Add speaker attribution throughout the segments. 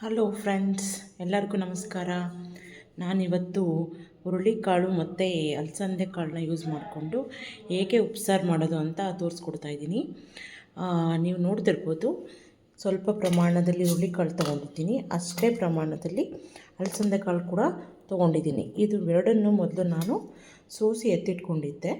Speaker 1: Hello friends ಎಲ್ಲರಿಗೂ ನಮಸ್ಕಾರ. ನಾನಿವತ್ತು ಹುರುಳಿಕಾಳು ಮತ್ತು ಅಲಸಂದೆ ಕಾಳನ್ನ ಯೂಸ್ ಮಾಡಿಕೊಂಡು ಹೇಗೆ ಉಪ್ಸಾರು ಮಾಡೋದು ಅಂತ ತೋರಿಸ್ಕೊಡ್ತಾ ಇದ್ದೀನಿ. ನೀವು ನೋಡ್ತಿರ್ಬೋದು, ಸ್ವಲ್ಪ ಪ್ರಮಾಣದಲ್ಲಿ ಹುರುಳಿಕಾಳು ತೊಗೊಂಡಿದ್ದೀನಿ. ಅಷ್ಟೇ ಪ್ರಮಾಣದಲ್ಲಿ ಅಲಸಂದೆ ಕಾಳು ಕೂಡ ತೊಗೊಂಡಿದ್ದೀನಿ. ಇದು ಎರಡನ್ನು ಮೊದಲು ನಾನು ಸೋಸಿ ಎತ್ತಿಟ್ಕೊಂಡಿದ್ದೆ.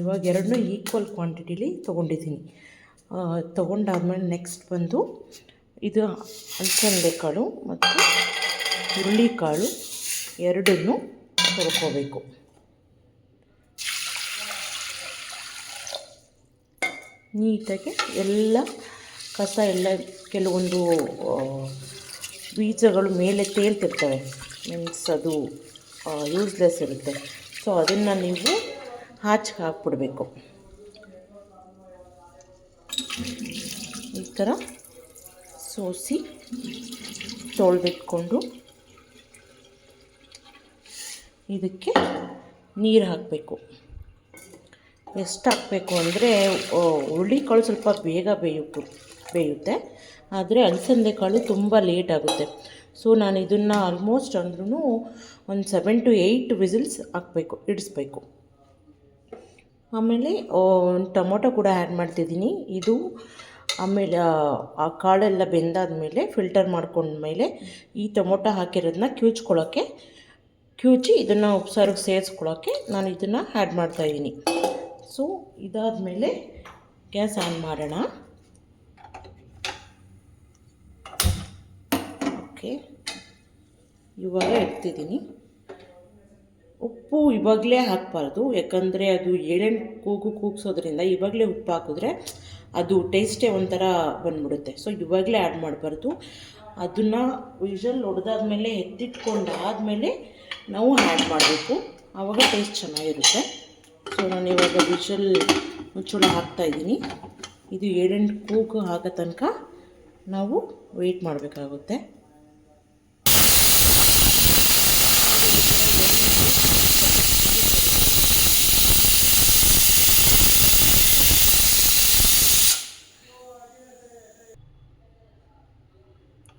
Speaker 1: ಇವಾಗ ಎರಡನ್ನೂ ಈಕ್ವಲ್ ಕ್ವಾಂಟಿಟಿಲಿ ತೊಗೊಂಡಿದ್ದೀನಿ. ತೊಗೊಂಡಾದ್ಮೇಲೆ ನೆಕ್ಸ್ಟ್ ಬಂದು ಇದು ಕಾಳು ಮತ್ತು ಹುರುಳಿಕಾಳು ಎರಡನ್ನೂ ತೊಳ್ಕೋಬೇಕು ನೀಟಾಗಿ ಎಲ್ಲ ಕಸ ಎಲ್ಲ ಕೆಲವೊಂದು ಬೀಜಗಳು ಮೇಲೆ ತೇಲ್ತಿರ್ತವೆ. ಮೀನ್ಸ್ ಅದು ಯೂಸ್ಲೆಸ್ ಇರುತ್ತೆ. ಸೊ ಅದನ್ನು ನೀವು ಹಾಚಿಗೆ ಹಾಕ್ಬಿಡ್ಬೇಕು. ಈ ಥರ ಸೋಸಿ ತೊಳೆದಿಟ್ಕೊಂಡು ಇದಕ್ಕೆ ನೀರು ಹಾಕಬೇಕು. ಎಷ್ಟು ಹಾಕಬೇಕು ಅಂದರೆ ಹುರುಳಿಕಾಳು ಸ್ವಲ್ಪ ಬೇಗ ಬೇಯುತ್ತೆ ಬೇಯುತ್ತೆ. ಆದರೆ ಅಲಸಂದೆ ಕಾಳು ತುಂಬ ಲೇಟ್ ಆಗುತ್ತೆ. ಸೊ ನಾನು ಇದನ್ನು ಆಲ್ಮೋಸ್ಟ್ ಅಂದ್ರೂ ಒಂದು ಸೆವೆನ್ ಟು ಏಯ್ಟ್ ವಿಸಿಲ್ಸ್ ಹಾಕಬೇಕು, ಇಡಿಸ್ಬೇಕು. ಆಮೇಲೆ ಟೊಮೊಟೊ ಕೂಡ ಆ್ಯಡ್ ಮಾಡ್ತಿದ್ದೀನಿ. ಇದು ಆಮೇಲೆ ಆ, ಕಾಳೆಲ್ಲ ಬೆಂದಾದಮೇಲೆ ಫಿಲ್ಟರ್ ಮಾಡ್ಕೊಂಡ್ಮೇಲೆ ಈ ಟೊಮೊಟೊ ಹಾಕಿರೋದನ್ನ ಕ್ಯೂಚ್ಕೊಳ್ಳೋಕ್ಕೆ ಕ್ಯೂಚಿ ಇದನ್ನು ಉಪ್ಸಾರಿಗೆ ಸೇರಿಸ್ಕೊಳ್ಳೋಕ್ಕೆ ನಾನು ಇದನ್ನು ಆ್ಯಡ್ ಮಾಡ್ತಾಯಿದ್ದೀನಿ ಸೊ ಇದಾದಮೇಲೆ ಗ್ಯಾಸ್ ಆನ್ ಮಾಡೋಣ. ಓಕೆ ಇವಾಗ ಇಡ್ತಿದ್ದೀನಿ ಉಪ್ಪು ಇವಾಗಲೇ ಹಾಕಬಾರ್ದು ಯಾಕಂದರೆ ಅದು ಏಳೆಂಟು ಕೂಗು ಕೂಗ್ಸೋದ್ರಿಂದ ಇವಾಗಲೇ ಉಪ್ಪು ಹಾಕಿದ್ರೆ ಅದು ಟೇಸ್ಟೇ ಒಂಥರ ಬಂದ್ಬಿಡುತ್ತೆ. ಸೊ ಇವಾಗಲೇ ಆ್ಯಡ್ ಮಾಡಬಾರ್ದು. ಅದನ್ನು ವಿಷಲ್ ಹೊಡೆದಾದ್ಮೇಲೆ ಎತ್ತಿಟ್ಕೊಂಡಾದಮೇಲೆ ನಾವು ಆ್ಯಡ್ ಮಾಡಬೇಕು. ಆವಾಗ ಟೇಸ್ಟ್ ಚೆನ್ನಾಗಿರುತ್ತೆ. ಸೊ ನಾನು ಇವಾಗ ವಿಷಲ್ ಮುಚ್ಚಳ ಹಾಕ್ತಾಯಿದ್ದೀನಿ ಇದು ಏಳೆಂಟು ಕೂಗು ಆಗೋ ತನಕ ನಾವು ವೆಯ್ಟ್ ಮಾಡಬೇಕಾಗುತ್ತೆ.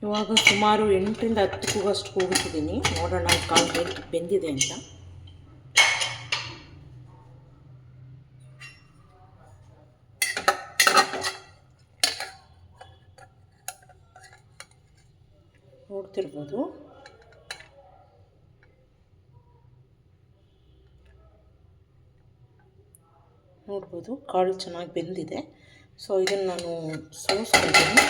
Speaker 1: ಇವಾಗ ಸುಮಾರು ಎಂಟರಿಂದ ಹತ್ತು ಕೂಗಷ್ಟು ಕೂಗಿಸಿದ್ದೀನಿ ನೋಡೋಣ ಕಾಲು ಹೇಗೆ ಬೆಂದಿದೆ ಅಂತ. ನೋಡ್ತಿರ್ಬೋದು. ನೋಡ್ಬೋದು ಕಾಳು ಚೆನ್ನಾಗಿ ಬೆಂದಿದೆ. ಸೊ ಇದನ್ನು ನಾನು ಸೋಸ್ಕೊಳ್ತೀನಿ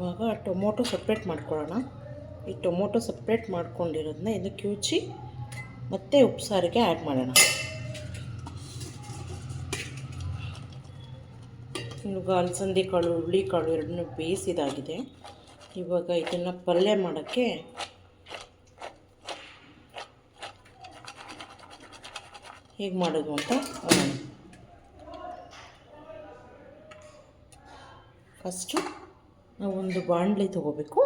Speaker 1: ಇವಾಗ ಟೊಮೊಟೊ ಸಪ್ರೇಟ್ ಮಾಡ್ಕೊಳ್ಳೋಣ. ಈ ಟೊಮೊಟೊ ಸಪ್ರೇಟ್ ಮಾಡ್ಕೊಂಡಿರೋದನ್ನ ಇದು ಕ್ಯೂಚಿ ಮತ್ತು ಉಪ್ಸಾರಿಗೆ ಆ್ಯಡ್ ಮಾಡೋಣ. ಇವಾಗ ಅಲಸಂದಿ ಕಾಳು ಹುರುಳಿ ಕಾಳು ಎರಡನ್ನೂ ಬೇಯಿಸಿದಾಗಿದೆ. ಇವಾಗ ಇದನ್ನು ಪಲ್ಯ ಮಾಡೋಕ್ಕೆ ಹೇಗೆ ಮಾಡೋದು ಅಂತ ಫಸ್ಟು ನಾವು ಒಂದು ಬಾಣಲೆ ತಗೋಬೇಕು.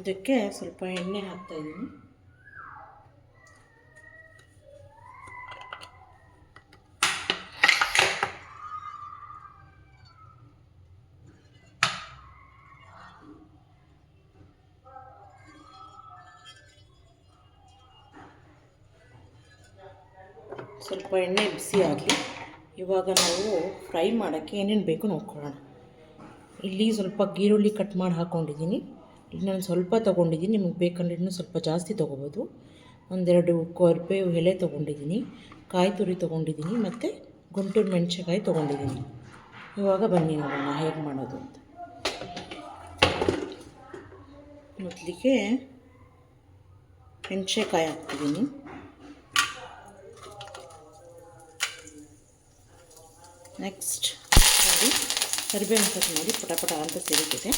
Speaker 1: ಇದಕ್ಕೆ ಸ್ವಲ್ಪ ಎಣ್ಣೆ ಹಾಕ್ತಾ ಸ್ವಲ್ಪ ಎಣ್ಣೆ ಬಿಸಿ ಆಗಲಿ. ಇವಾಗ ನಾವು ಫ್ರೈ ಮಾಡೋಕ್ಕೆ ಏನೇನು ಬೇಕು ನೋಡ್ಕೊಳ್ಳೋಣ. ಇಲ್ಲಿ ಸ್ವಲ್ಪ ಈರುಳ್ಳಿ ಕಟ್ ಮಾಡಿ ಹಾಕ್ಕೊಂಡಿದ್ದೀನಿ ಇಲ್ಲಿ ನಾನು ಸ್ವಲ್ಪ ತೊಗೊಂಡಿದ್ದೀನಿ. ನಿಮಗೆ ಬೇಕಂದ್ರೆ ಇನ್ನೂ ಸ್ವಲ್ಪ ಜಾಸ್ತಿ ತೊಗೋಬೋದು. ಒಂದೆರಡು ಕರಿಬೇವು ಎಲೆ ತೊಗೊಂಡಿದ್ದೀನಿ. ಕಾಯಿ ತುರಿ ತೊಗೊಂಡಿದ್ದೀನಿ ಮತ್ತು ಗುಂಟೂರು ಮೆಣಸಿನಕಾಯಿ ತೊಗೊಂಡಿದ್ದೀನಿ. ಇವಾಗ ಬನ್ನಿ ನೋಡೋಣ ಹೇಗೆ ಮಾಡೋದು ಅಂತ. ಮೊದಲಿಗೆ ಮೆಣಸಿನ್ಕಾಯಿ ಹಾಕ್ತಿದ್ದೀನಿ. ನೆಕ್ಸ್ಟ್ ನೋಡಿ ಕರಿಬೇವಿನ ಸೊಪ್ಪು ನೋಡಿ ಪುಟಪಟ ಅಂತ ಸಿಗುತ್ತಿದೆ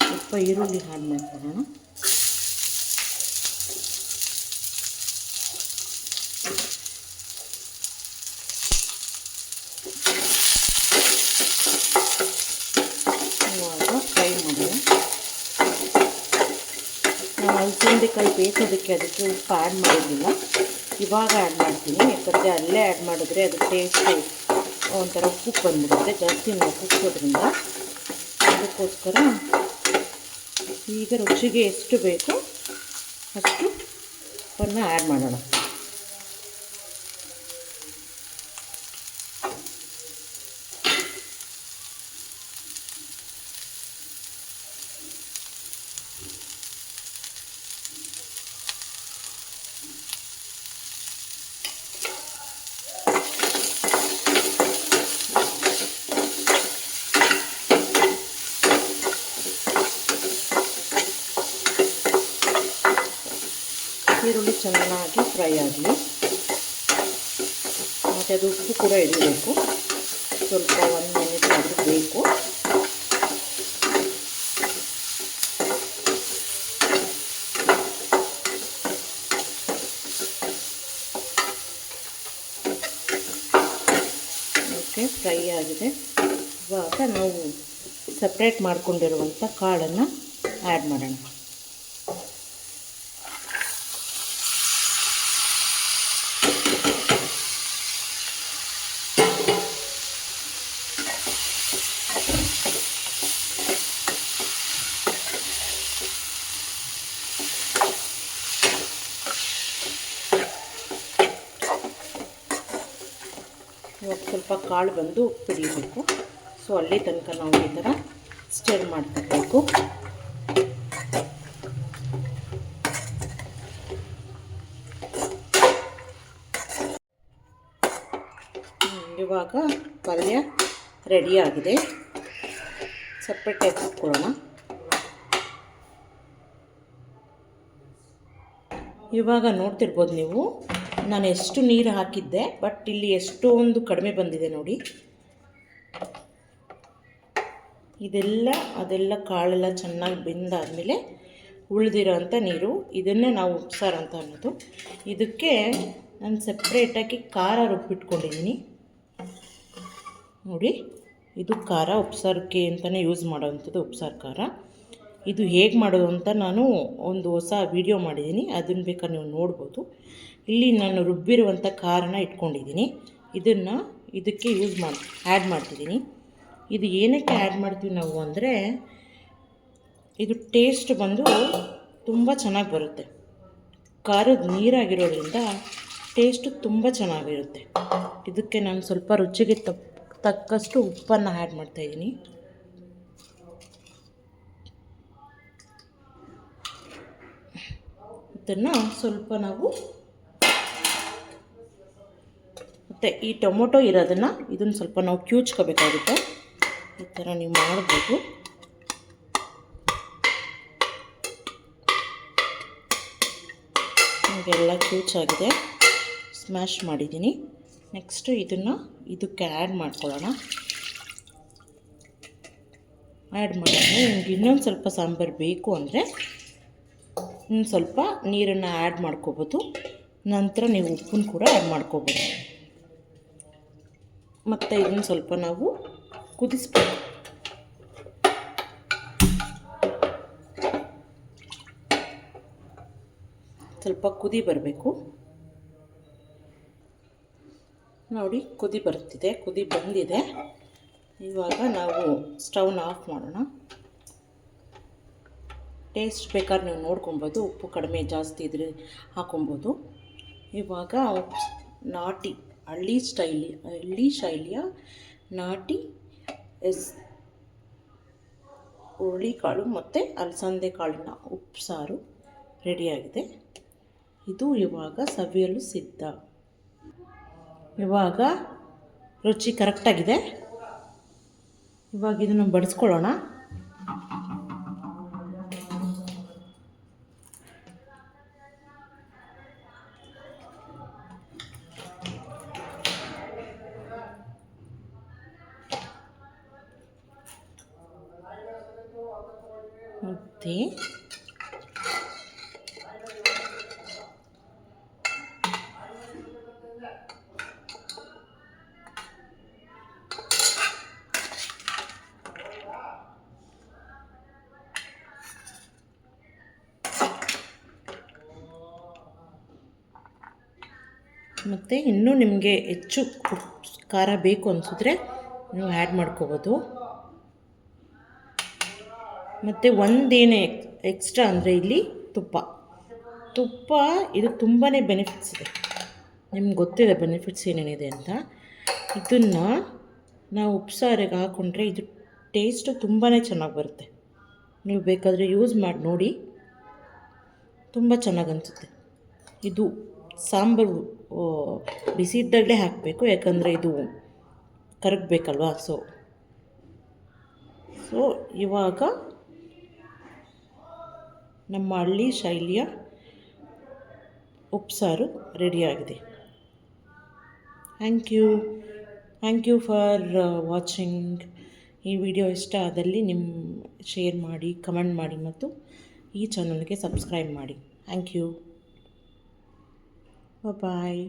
Speaker 1: ಸ್ವಲ್ಪ ಈರುಳ್ಳಿ ಹಾಳು ಮಾಡ್ಕೊಳ್ಳೋಣ. ಅಲಸಂದೆಕಾಯಿ ಬೇಯಿಸೋದಕ್ಕೆ ಅದಕ್ಕೆ ಉಪ್ಪು ಆ್ಯಡ್ ಮಾಡೋದಿಲ್ಲ. ಇವಾಗ ಆ್ಯಡ್ ಮಾಡ್ತೀನಿ. ಯಾಕಂದರೆ ಅಲ್ಲೇ ಆ್ಯಡ್ ಮಾಡಿದ್ರೆ ಅದು ಟೇಸ್ಟು ಒಂಥರ ಉಪ್ಪು ಬಂದ್ಬಿಡುತ್ತೆ, ಜಾಸ್ತಿ ನಾವು ಅದಕ್ಕೋಸ್ಕರ ಈಗ ರುಚಿಗೆ ಎಷ್ಟು ಬೇಕೋ ಅಷ್ಟು ಉಪ್ಪನ್ನು ಆ್ಯಡ್ ಮಾಡೋಣ. ಈರುಳ್ಳಿ ಚೆನ್ನಾಗಿ ಫ್ರೈ ಆಗಲಿ. ಮತ್ತು ಅದು ಉಪ್ಪು ಕೂಡ ಇಡಬೇಕು. ಸ್ವಲ್ಪ ಒಂದು ಮಿನಿಟ್ ಆದರೂ ಬೇಕು. ಓಕೆ ಫ್ರೈ ಆಗಿದೆ. ಇವಾಗ ನಾವು ಸಪ್ರೇಟ್ ಮಾಡ್ಕೊಂಡಿರುವಂಥ ಕಾಳನ್ನು ಆ್ಯಡ್ ಮಾಡೋಣ. ಸ್ವಲ್ಪ ಕಾಳು ಬಂದು ಉಪ್ಪು ಹಿಡಿಯಬೇಕು ಸೊ ಅಲ್ಲಿ ತನಕ ನಾವು ಈ ಥರ ಸ್ಟರ್ ಮಾಡ್ಕೋಬೇಕು. ಇವಾಗ ಪಲ್ಯ ರೆಡಿಯಾಗಿದೆ ಸಪ್ರೇಟ್ ಹಾಕ್ಕೊಳ್ಳೋಣ. ಇವಾಗ ನೋಡ್ತಿರ್ಬೋದು ನೀವು ನಾನು ಎಷ್ಟು ನೀರು ಹಾಕಿದ್ದೆ ಬಟ್ ಇಲ್ಲಿ ಎಷ್ಟೊಂದು ಕಡಿಮೆ ಬಂದಿದೆ ನೋಡಿ. ಇದೆಲ್ಲ, ಅದೆಲ್ಲ ಕಾಳೆಲ್ಲ ಚೆನ್ನಾಗಿ ಬೆಂದಾದಮೇಲೆ ಉಳಿದಿರೋಂಥ ನೀರು, ಇದನ್ನೇ ನಾವು ಉಪ್ಸಾರು ಅಂತ ಅನ್ನೋದು. ಇದಕ್ಕೆ ನಾನು ಸಪ್ರೇಟಾಗಿ ಖಾರ ರುಬ್ಬಿಟ್ಕೊಂಡಿದ್ದೀನಿ ನೋಡಿ, ಇದು ಖಾರ ಉಪ್ಸಾರಕ್ಕೆ ಅಂತಲೇ ಯೂಸ್ ಮಾಡೋವಂಥದ್ದು ಉಪ್ಸಾರು ಖಾರ. ಇದು ಹೇಗೆ ಮಾಡೋದು ಅಂತ ನಾನು ಒಂದು ಹೊಸ ವಿಡಿಯೋ ಮಾಡಿದ್ದೀನಿ. ಅದನ್ನು ಬೇಕಾದ್ರೆ ನೀವು ನೋಡ್ಬೋದು. ಇಲ್ಲಿ ನಾನು ರುಬ್ಬಿರುವಂಥ ಖಾರನ ಇಟ್ಕೊಂಡಿದ್ದೀನಿ. ಇದನ್ನು ಇದಕ್ಕೆ ಯೂಸ್ ಮಾಡಿ ಆ್ಯಡ್ ಮಾಡ್ತಿದ್ದೀನಿ. ಇದು ಏನಕ್ಕೆ ಆ್ಯಡ್ ಮಾಡ್ತೀವಿ ನಾವು ಅಂದರೆ, ಇದು ಟೇಸ್ಟ್ ಬಂದು ತುಂಬ ಚೆನ್ನಾಗಿ ಬರುತ್ತೆ. ಖಾರದ ನೀರಾಗಿರೋದ್ರಿಂದ ಟೇಸ್ಟು ತುಂಬ ಚೆನ್ನಾಗಿರುತ್ತೆ. ಇದಕ್ಕೆ ನಾನು ಸ್ವಲ್ಪ ರುಚಿಗೆ ತಕ್ಕ ತಕ್ಕಷ್ಟು ಉಪ್ಪನ್ನು ಆ್ಯಡ್ ಮಾಡ್ತಾಯಿದ್ದೀನಿ ಇದನ್ನು ಸ್ವಲ್ಪ ನಾವು ಮತ್ತು ಈ ಟೊಮೊಟೊ ಇರೋದನ್ನು ಇದನ್ನು ಸ್ವಲ್ಪ ನಾವು ಕ್ಯೂಚ್ಕೋಬೇಕಾಗುತ್ತೆ. ಈ ಥರ ನೀವು ಮಾಡ್ಬೋದು. ಕ್ಯೂಚ್ ಕ್ಯೂಚಾಗಿದೆ. ಸ್ಮ್ಯಾಶ್ ಮಾಡಿದ್ದೀನಿ. ನೆಕ್ಸ್ಟು ಇದನ್ನು ಇದಕ್ಕೆ ಆ್ಯಡ್ ಮಾಡ್ಕೊಳ್ಳೋಣ. ಆ್ಯಡ್ ಮಾಡಿದ್ರೆ ನಿಮ್ಗೆ ಇನ್ನೊಂದು ಸ್ವಲ್ಪ ಸಾಂಬಾರು ಬೇಕು ಅಂದರೆ ಸ್ವಲ್ಪ ನೀರನ್ನು ಆ್ಯಡ್ ಮಾಡ್ಕೋಬೋದು. ನಂತರ ನೀವು ಉಪ್ಪನ್ನು ಕೂಡ ಆ್ಯಡ್ ಮಾಡ್ಕೋಬೋದು. ಮತ್ತು ಇದನ್ನು ಸ್ವಲ್ಪ ನಾವು ಕುದಿಸ್ಬೋದು ಸ್ವಲ್ಪ ಕುದಿ ಬರಬೇಕು. ನೋಡಿ, ಕುದಿ ಬರ್ತಿದೆ, ಕುದಿ ಬಂದಿದೆ. ಇವಾಗ ನಾವು ಸ್ಟವ್ನ ಆಫ್ ಮಾಡೋಣ. ಟೇಸ್ಟ್ ಬೇಕಾದ್ರೆ ನೀವು ನೋಡ್ಕೊಬೋದು, ಉಪ್ಪು ಕಡಿಮೆ ಜಾಸ್ತಿ ಇದ್ರೆ ಹಾಕೊಬೋದು. ಇವಾಗ ನಾಟಿ, ಹಳ್ಳಿ ಸ್ಟೈಲಿ, ಹಳ್ಳಿ ಶೈಲಿಯ ನಾಟಿ ಎಸ್ ಹುರುಳಿಕಾಳು ಮತ್ತು ಅಲಸಂದೆ ಕಾಳಿನ ಉಪ್ಪು ಸಾರು ರೆಡಿಯಾಗಿದೆ. ಇದು ಇವಾಗ ಸವಿಯಲು ಸಿದ್ಧ. ಇವಾಗ ರುಚಿ ಕರೆಕ್ಟಾಗಿದೆ ಇವಾಗ ಇದನ್ನು ಬಡಿಸ್ಕೊಳ್ಳೋಣ. ಮತ್ತು ಮತ್ತು ಇನ್ನೂ ನಿಮಗೆ ಹೆಚ್ಚು ಖಾರ ಬೇಕು ಅನಿಸಿದ್ರೆ ನೀವು ಆ್ಯಡ್ ಮಾಡ್ಕೋಬೋದು. ಮತ್ತು ಒಂದೇನೇ ಎಕ್ಸ್ಟ್ರಾ ಅಂದರೆ ಇಲ್ಲಿ ತುಪ್ಪ. ತುಪ್ಪ, ಇದು ತುಂಬಾ ಬೆನಿಫಿಟ್ಸ್ ಇದೆ. ನಿಮ್ಗೆ ಗೊತ್ತಿದೆ ಬೆನಿಫಿಟ್ಸ್ ಏನೇನಿದೆ ಅಂತ. ಇದನ್ನು ನಾವು ಉಪ್ಸಾರಿಗೆ ಹಾಕ್ಕೊಂಡ್ರೆ ಇದು ಟೇಸ್ಟು ತುಂಬಾ ಚೆನ್ನಾಗಿ ಬರುತ್ತೆ. ನೀವು ಬೇಕಾದರೆ ಯೂಸ್ ಮಾಡಿ, ನೋಡಿ. ತುಂಬ ಚೆನ್ನಾಗಿ ಅನಿಸುತ್ತೆ. ಇದು ಸಾಂಬಾರು ಬಿಸಿ ಇದ್ದಾಗಲೇ ಹಾಕಬೇಕು, ಯಾಕಂದರೆ ಇದು ಕರಗಬೇಕಲ್ವಾ ಸೊ ಸೊ ಇವಾಗ ನಮ್ಮ ಹಳ್ಳಿ ಶೈಲಿಯ ಉಪ್ಸಾರು ರೆಡಿಯಾಗಿದೆ. Thank you thank you for watching ಈ ವಿಡಿಯೋ ಇಷ್ಟ ಆದಲ್ಲಿ ನಿಮ್ಮ ಶೇರ್ ಮಾಡಿ ಕಮೆಂಟ್ ಮಾಡಿ ಮತ್ತು ಈ ಚಾನಲ್ಗೆ ಸಬ್ಸ್ಕ್ರೈಬ್ ಮಾಡಿ. Thank you bye